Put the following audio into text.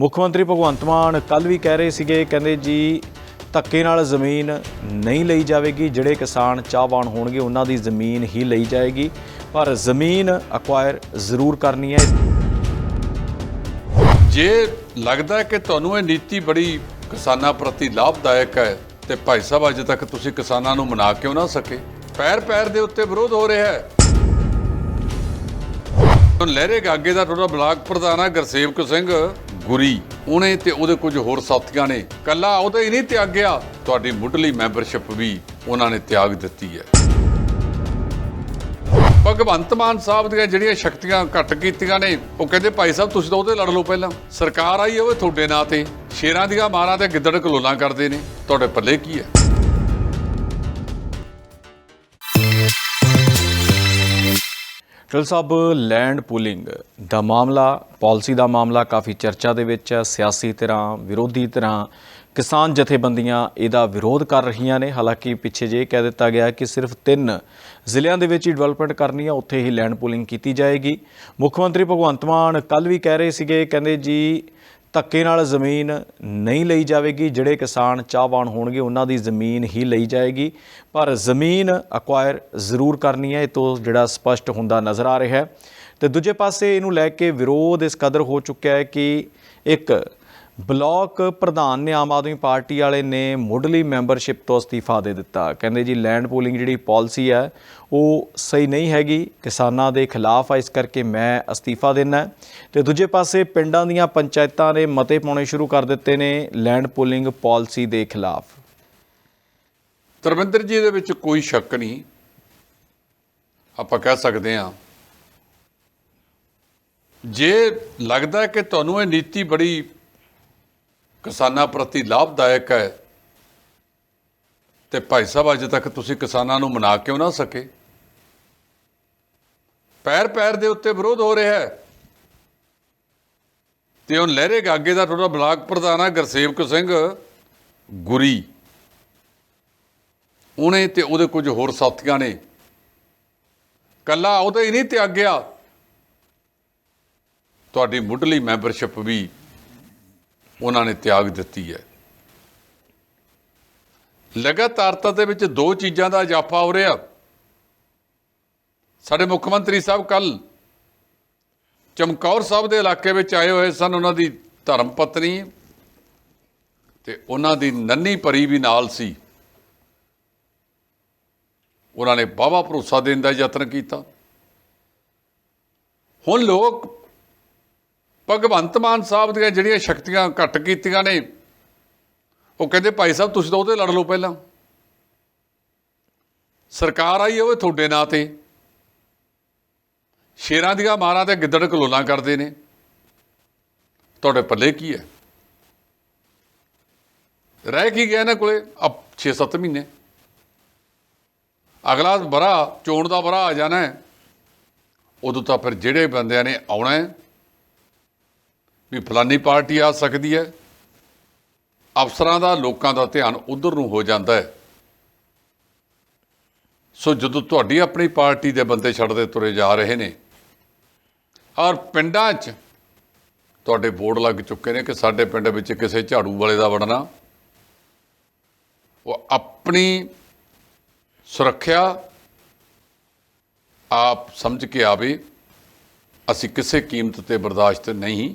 ਮੁੱਖ ਮੰਤਰੀ ਭਗਵੰਤ ਮਾਨ ਕੱਲ ਵੀ ਕਹਿ ਰਹੇ ਸੀਗੇ, ਕਹਿੰਦੇ ਜੀ, ਧੱਕੇ ਨਾਲ ਜ਼ਮੀਨ ਨਹੀਂ ਲਈ ਜਾਵੇਗੀ, ਜਿਹੜੇ ਕਿਸਾਨ ਚਾਹਵਾਨ ਹੋਣਗੇ, ਉਹਨਾਂ ਦੀ ਜ਼ਮੀਨ ਹੀ ਲਈ ਜਾਏਗੀ, ਪਰ ਜ਼ਮੀਨ ਅਕਵਾਇਰ ਜ਼ਰੂਰ ਕਰਨੀ ਹੈ। ਜੇ ਲੱਗਦਾ ਕਿ ਤੁਹਾਨੂੰ ਇਹ ਨੀਤੀ ਬੜੀ ਕਿਸਾਨਾਂ ਪ੍ਰਤੀ ਲਾਭਦਾਇਕ ਹੈ, ਤੇ ਭਾਈ ਸਾਹਿਬ, ਅਜੇ ਤੱਕ ਤੁਸੀਂ ਕਿਸਾਨਾਂ ਨੂੰ ਮਨਾ ਕਿਉਂ ਨਾ ਸਕੇ? ਪੈਰ ਪੈਰ ਦੇ ਉੱਤੇ ਵਿਰੋਧ ਹੋ ਰਿਹਾ ਹੈ। ਲਹਿਰੇ ਗਾਗੇ ਦਾ ਤੁਹਾਡਾ ਬਲਾਕ ਪ੍ਰਧਾਨ ਆ ਗੁਰਸੇਵਕ ਸਿੰਘ ਗੁਰੀ। ਉਹਨੇ ਤੇ ਉਹਦੇ ਕੁਝ ਹੋਰ ਸਾਥੀਆਂ ਨੇ। ਕੱਲਾ ਉਹਦਾ ਹੀ ਨਹੀਂ ਤਿਆਗਿਆ। ਤੁਹਾਡੀ ਮੁੱਢਲੀ ਮੈਂਬਰਸ਼ਿਪ ਵੀ ਉਹਨਾਂ ਨੇ ਤਿਆਗ ਦਿੱਤੀ ਹੈ। ਭਗਵੰਤ ਮਾਨ ਸਾਹਿਬ ਦੀਆਂ ਜਿਹੜੀਆਂ ਸ਼ਕਤੀਆਂ ਘੱਟ ਕੀਤੀਆਂ ਨੇ, ਉਹ ਕਹਿੰਦੇ ਭਾਈ ਸਾਹਿਬ, ਤੁਸੀਂ ਤਾਂ ਉਹਦੇ ਲੜ ਲਓ ਪਹਿਲਾਂ। ਸਰਕਾਰ ਆਈ ਹੋਵੇ ਤੁਹਾਡੇ ਨਾਂ ਤੇ। ਸ਼ੇਰਾਂ ਦੀਆਂ ਮਾਰਾਂ ਤੇ ਗਿੱਦੜ ਕਲੋਲਾਂ ਕਰਦੇ ਨੇ। ਤੁਹਾਡੇ ਪੱਲੇ ਕੀ ਹੈ? ਟਲ ਸਾਹਿਬ, ਲੈਂਡ ਪੂਲਿੰਗ ਦਾ ਮਾਮਲਾ, ਪਾਲਿਸੀ ਦਾ ਮਾਮਲਾ ਕਾਫੀ ਚਰਚਾ ਦੇ ਵਿੱਚ ਹੈ। ਸਿਆਸੀ ਧਿਰਾਂ ਵਿਰੋਧੀ ਧਿਰਾਂ ਕਿਸਾਨ ਜਥੇਬੰਦੀਆਂ ਇਹਦਾ ਵਿਰੋਧ ਕਰ ਰਹੀਆਂ ਨੇ। ਹਾਲਾਂਕਿ ਪਿੱਛੇ ਜੇ ਕਹਿ ਦਿੱਤਾ ਗਿਆ ਕਿ ਸਿਰਫ ਤਿੰਨ ਜ਼ਿਲ੍ਹਿਆਂ ਦੇ ਵਿੱਚ ਹੀ ਡਿਵੈਲਪਮੈਂਟ ਕਰਨੀ ਹੈ। ਉੱਥੇ ਹੀ ਲੈਂਡ ਪੂਲਿੰਗ ਕੀਤੀ ਜਾਏਗੀ। ਮੁੱਖ ਮੰਤਰੀ ਭਗਵੰਤ ਮਾਨ ਕੱਲ ਵੀ ਕਹਿ ਰਹੇ ਸੀਗੇ, ਕਹਿੰਦੇ ਜੀ ਧੱਕੇ ਨਾਲ ਜ਼ਮੀਨ ਨਹੀਂ ਲਈ ਜਾਵੇਗੀ, ਜਿਹੜੇ ਕਿਸਾਨ ਚਾਹਵਾਨ ਹੋਣਗੇ ਉਹਨਾਂ ਦੀ ਜ਼ਮੀਨ ਹੀ ਲਈ ਜਾਏਗੀ। ਪਰ ਜ਼ਮੀਨ ਅਕਵਾਇਰ ਜ਼ਰੂਰ ਕਰਨੀ ਹੈ, ਇਹ ਤੋਂ ਜਿਹੜਾ ਸਪਸ਼ਟ ਹੁੰਦਾ ਨਜ਼ਰ ਆ ਰਿਹਾ ਹੈ। ਤੇ ਦੂਜੇ ਪਾਸੇ ਇਹਨੂੰ ਲੈ ਕੇ ਵਿਰੋਧ ਇਸ ਕਦਰ ਹੋ ਚੁੱਕਿਆ ਹੈ ਕਿ ਇੱਕ ਬਲਾਕ ਪ੍ਰਧਾਨ ਨੇ ਆਮ ਆਦਮੀ ਪਾਰਟੀ ਵਾਲੇ ਨੇ ਮੁੱਢਲੀ ਮੈਂਬਰਸ਼ਿਪ ਤੋਂ ਅਸਤੀਫਾ ਦੇ ਦਿੱਤਾ। ਕਹਿੰਦੇ ਜੀ ਲੈਂਡ ਪੂਲਿੰਗ ਜਿਹੜੀ ਪਾਲਿਸੀ ਹੈ, ਉਹ ਸਹੀ ਨਹੀਂ ਹੈਗੀ। ਕਿਸਾਨਾਂ ਦੇ ਖਿਲਾਫ ਆ, ਇਸ ਕਰਕੇ ਮੈਂ ਅਸਤੀਫਾ ਦੇਣਾ ਹੈ। ਤੇ ਦੂਜੇ ਪਾਸੇ ਪਿੰਡਾਂ ਦੀਆਂ ਪੰਚਾਇਤਾਂ ਨੇ ਮਤੇ ਪਾਉਣੇ ਸ਼ੁਰੂ ਕਰ ਦਿੱਤੇ ਨੇ ਲੈਂਡ ਪੂਲਿੰਗ ਪਾਲਿਸੀ ਦੇ ਖਿਲਾਫ। ਧਰਮਿੰਦਰ ਜੀ, ਇਹਦੇ ਵਿੱਚ ਕੋਈ ਸ਼ੱਕ ਨਹੀਂ। ਆਪਾਂ ਕਹਿ ਸਕਦੇ ਹਾਂ, ਜੇ ਲੱਗਦਾ ਕਿ ਤੁਹਾਨੂੰ ਇਹ ਨੀਤੀ ਬੜੀ ਕਿਸਾਨਾਂ ਪ੍ਰਤੀ ਲਾਭਦਾਇਕ ਹੈ। ਤੇ ਭਾਈ ਸਾਹਿਬ, ਅਜੇ ਤੱਕ ਤੁਸੀਂ ਕਿਸਾਨਾਂ ਨੂੰ ਮਨਾ ਕਿਉਂ ਨਾ ਸਕੇ? ਪੈਰ ਪੈਰ ਦੇ ਉੱਤੇ ਵਿਰੋਧ ਹੋ ਰਿਹਾ ਹੈ। ਤੇ ਹੁਣ ਲਹਿਰੇ ਗਾਗੇ ਦਾ ਤੁਹਾਡਾ ਬਲਾਕ ਪ੍ਰਧਾਨ ਹੈ ਗੁਰਸੇਵਕ ਸਿੰਘ ਗੁਰੀ। ਉਹਨੇ ਤੇ ਉਹਦੇ ਕੁਝ ਹੋਰ ਸਾਥੀਆਂ ਨੇ। ਕੱਲਾ ਉਹਦਾ ਹੀ ਨਹੀਂ ਤਿਆਗਿਆ ਤੁਹਾਡੀ ਮੁੱਢਲੀ ਮੈਂਬਰਸ਼ਿਪ ਵੀ ਉਹਨਾਂ ਨੇ ਤਿਆਗ ਦਿੱਤੀ ਹੈ। ਲਗਾਤਾਰਤਾ ਦੇ ਵਿੱਚ ਦੋ ਚੀਜ਼ਾਂ ਦਾ ਇਜ਼ਾਫਾ ਹੋ ਰਿਹਾ। ਸਾਡੇ ਮੁੱਖ ਮੰਤਰੀ ਸਾਹਿਬ ਕੱਲ ਚਮਕੌਰ ਸਾਹਿਬ ਦੇ ਇਲਾਕੇ ਵਿੱਚ ਆਏ ਹੋਏ ਸਨ, ਉਹਨਾਂ ਦੀ ਧਰਮ ਪਤਨੀ ਤੇ ਉਹਨਾਂ ਦੀ ਨੰਨੀ ਪਰੀ ਵੀ ਨਾਲ ਸੀ। ਉਹਨਾਂ ਨੇ ਬਾਵਾ ਭਰੋਸਾ ਦੇਣ ਦਾ ਯਤਨ ਕੀਤਾ। ਹੁਣ ਲੋਕ ਭਗਵੰਤ ਮਾਨ ਸਾਹਿਬ ਦੀਆਂ ਜਿਹੜੀਆਂ ਸ਼ਕਤੀਆਂ ਘੱਟ ਕੀਤੀਆਂ ਨੇ, ਉਹ ਕਹਿੰਦੇ ਭਾਈ ਸਾਹਿਬ, ਤੁਸੀਂ ਤਾਂ ਉਹਦੇ ਲੜ ਲਓ ਪਹਿਲਾਂ। ਸਰਕਾਰ ਆਈ ਹੋਵੇ ਤੁਹਾਡੇ ਨਾਂ ਤੇ। ਸ਼ੇਰਾਂ ਦੀਆਂ ਮਾਰਾਂ ਤੇ ਗਿੱਦੜ ਕਲੋਲਾਂ ਕਰਦੇ ਨੇ। ਤੁਹਾਡੇ ਪੱਲੇ ਕੀ ਹੈ? ਰਹਿ ਕੀ ਗਿਆ ਇਹਨਾਂ ਕੋਲੇ? ਅਬ 6-7 ਮਹੀਨੇ। ਅਗਲਾ ਬਰਾ ਚੋਣ ਦਾ ਬਰਾ ਆ ਜਾਣਾ ਉਦੋਂ ਤਾਂ ਫਿਰ ਜਿਹੜੇ ਬੰਦਿਆਂ ਨੇ ਆਉਣਾ ਹੈ ਵੀ ਫਲਾਨੀ ਪਾਰਟੀ ਆ ਸਕਦੀ ਹੈ। ਅਫਸਰਾਂ ਦਾ, ਲੋਕਾਂ ਦਾ ਧਿਆਨ ਉਧਰ ਨੂੰ ਹੋ ਜਾਂਦਾ ਹੈ। ਸੋ ਜਦੋਂ ਤੁਹਾਡੀ ਆਪਣੀ ਪਾਰਟੀ ਦੇ ਬੰਦੇ ਛੱਡਦੇ ਤੁਰੇ ਜਾ ਰਹੇ ਨੇ, ਔਰ ਪਿੰਡਾਂ 'ਚ ਤੁਹਾਡੇ ਬੋਰਡ ਲੱਗ ਚੁੱਕੇ ਨੇ ਕਿ ਸਾਡੇ ਪਿੰਡ ਵਿੱਚ ਕਿਸੇ ਝਾੜੂ ਵਾਲੇ ਦਾ ਵੜਨਾ, ਉਹ ਆਪਣੀ ਸੁਰੱਖਿਆ ਆਪ ਸਮਝ ਕੇ ਆਵੇ, ਅਸੀਂ ਕਿਸੇ ਕੀਮਤ ਤੇ ਬਰਦਾਸ਼ਤ ਨਹੀਂ